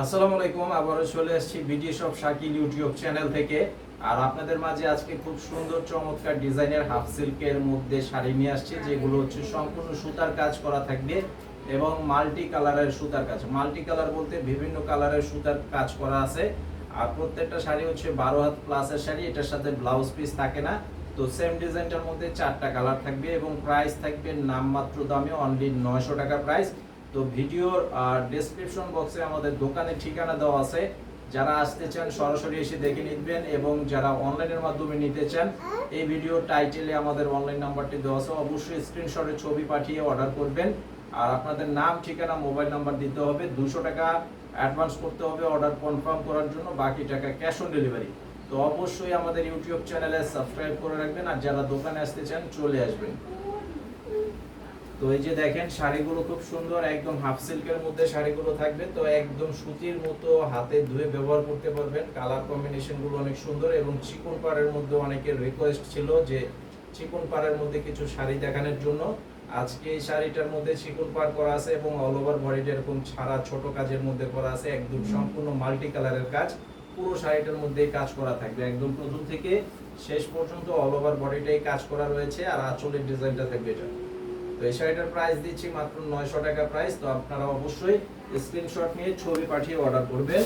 আসসালামু আলাইকুম, আবারও চলে এসেছি BD shop Shakil YouTube channel থেকে। আর আপনাদের মাঝে আজকে খুব সুন্দর, চমৎকার ডিজাইনের হাফ সিল্কের মধ্যে শাড়ি নিয়ে আসছি, যেগুলো হচ্ছে সম্পূর্ণ সুতার কাজ করা থাকবে এবং মাল্টি কালারের সুতার কাজ। মাল্টি কালার বলতে বিভিন্ন কালারের সুতার কাজ করা আছে। আর প্রত্যেকটা শাড়ি হচ্ছে বারো হাত প্লাসের শাড়ি, এটার সাথে ব্লাউজ পিস থাকে না। তো সেম ডিজাইনটার মধ্যে চারটা কালার থাকবে এবং প্রাইস থাকবে নামমাত্র দামে অনলি নয়শো টাকা প্রাইস তো ভিডিওর ডেসক্রিপশন বক্সে আমাদের দোকানের ঠিকানা দেওয়া আছে। যারা আসতে চান, সরাসরি এসে দেখে নিবেন এবং যারা অনলাইনের মাধ্যমে নিতে চান, এই ভিডিও টাইটেলে আমাদের অনলাইন নাম্বারটি দেওয়া আছে। অবশ্যই স্ক্রিনশটে ছবি পাঠিয়ে অর্ডার করবেন। আর আপনাদের নাম, ঠিকানা মোবাইল নাম্বার দিতে হবে। দুশো টাকা অ্যাডভান্স করতে হবে অর্ডার কনফার্ম করার জন্য, বাকি টাকা ক্যাশ অন ডেলিভারি তো অবশ্যই আমাদের ইউটিউব চ্যানেলে সাবস্ক্রাইব করে রাখবেন। আর যারা দোকানে আসতে চান, চলে আসবেন। তো এই যে দেখেন শাড়িগুলো খুব সুন্দর একদম হাফ সিল্কের মধ্যে শাড়িগুলো থাকবে। তো একদম সুতির মতো হাতে ধুয়ে ব্যবহার করতে পারবেন। কালার কম্বিনেশনগুলো অনেক সুন্দর এবং চিকন পাড়ের মধ্যে অনেকের রিকোয়েস্ট ছিল যে চিকন পাড়ের মধ্যে কিছু শাড়ি দেখানোর জন্য। আজকে এই শাড়িটার মধ্যে চিকন পাড় করা আছে এবং অল ওভার বডিটা এরকম ছাড়া ছোট কাজের মধ্যে করা আছে। একদম সম্পূর্ণ মাল্টি কালারের কাজ। পুরো শাড়িটার মধ্যে কাজ করা থাকবে। একদম প্রথম থেকে শেষ পর্যন্ত অল ওভার বডিটাই কাজ করা রয়েছে। আর আঁচলের ডিজাইনটা থাকবে এটা। এই প্রাইস দিচ্ছি মাত্র নয়শো টাকা প্রাইস তো আপনারা অবশ্যই স্ক্রিনশট নিয়ে ছবি পাঠিয়ে অর্ডার করবেন।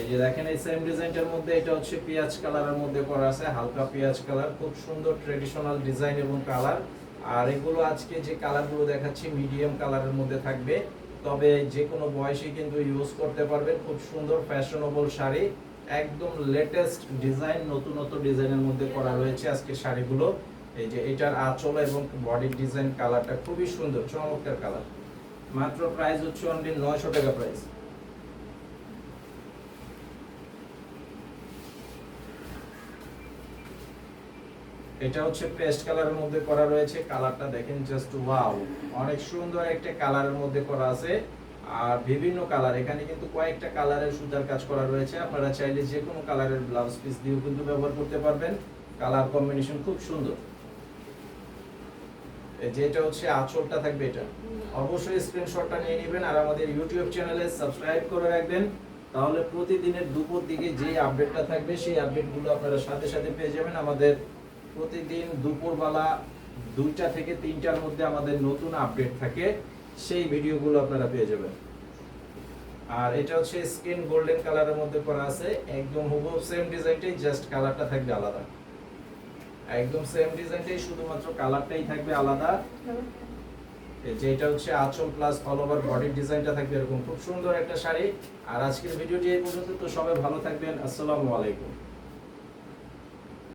এই যে দেখেন, এই সেম ডিজাইনটার মধ্যে এটা হচ্ছে পেঁয়াজ কালারের মধ্যে করা আছে, হালকা পেঁয়াজ কালার খুব সুন্দর ট্রেডিশনাল ডিজাইন এবং কালার আর এগুলো আজকে যে কালারগুলো দেখাচ্ছি মিডিয়াম কালারের মধ্যে থাকবে। তবে যে কোনো বয়সে কিন্তু ইউজ করতে পারবেন, খুব সুন্দর ফ্যাশনেবল শাড়ি। একদম লেটেস্ট ডিজাইন নতুন নতুন ডিজাইনের মধ্যে করা রয়েছে আজকে শাড়িগুলো। এই যে এটার আঁচল এবং বডির ডিজাইন কালারটা খুবই সুন্দর, চমৎকার কালার মাত্র প্রাইস হচ্ছে অনলি নয়শো টাকা প্রাইস এটা হচ্ছে পেস্ট কালারের মধ্যে করা রয়েছে কালারটা দেখেন জাস্ট ওয়াও অনেক সুন্দর একটা কালারের মধ্যে করা আছে। আর বিভিন্ন কালার এখানে কিন্তু কয়েকটা কালারের সুতার কাজ করা রয়েছে। আপনারা চাইলে যে কোনো কালারের ব্লাউজ পিস দিয়েও কিন্তু ব্যবহার করতে পারবেন। কালার কম্বিনেশন খুব সুন্দর। এই যে হচ্ছে আঁচলটা থাকবে এটা। অবশ্যই স্ক্রিনশটটা নিয়ে নেবেন আর আমাদের ইউটিউব চ্যানেলে সাবস্ক্রাইব করে রাখবেন। তাহলে প্রতিদিনের দুপুর দিকে যে আপডেটটা থাকবে, সেই আপডেটগুলো আপনারা সাথে সাথে পেয়ে যাবেন। আমাদের প্রতিদিন দুপুরবেলা দুইটা থেকে তিনটার মধ্যে আমাদের নতুন আপডেট থাকে। সেই ভিডিওগুলো আপনারা পেয়ে যাবেন। আর এটা হচ্ছে স্কিন গোল্ডেন কালারের মধ্যে করা আছে। একদম হুবহু সেম ডিজাইনটাই জাস্ট কালারটা থাকবে আলাদা। একদম সেম ডিজাইনটাই শুধুমাত্র কালারটাই থাকবে আলাদা। এই যে এটা হচ্ছে আঁচল প্লাস অল ওভার বডির ডিজাইনটা থাকবে এরকম। খুব সুন্দর একটা শাড়ি। আর আজকের ভিডিওটি এই পর্যন্ত। তো সবাই ভালো থাকবেন। আসসালামু আলাইকুম।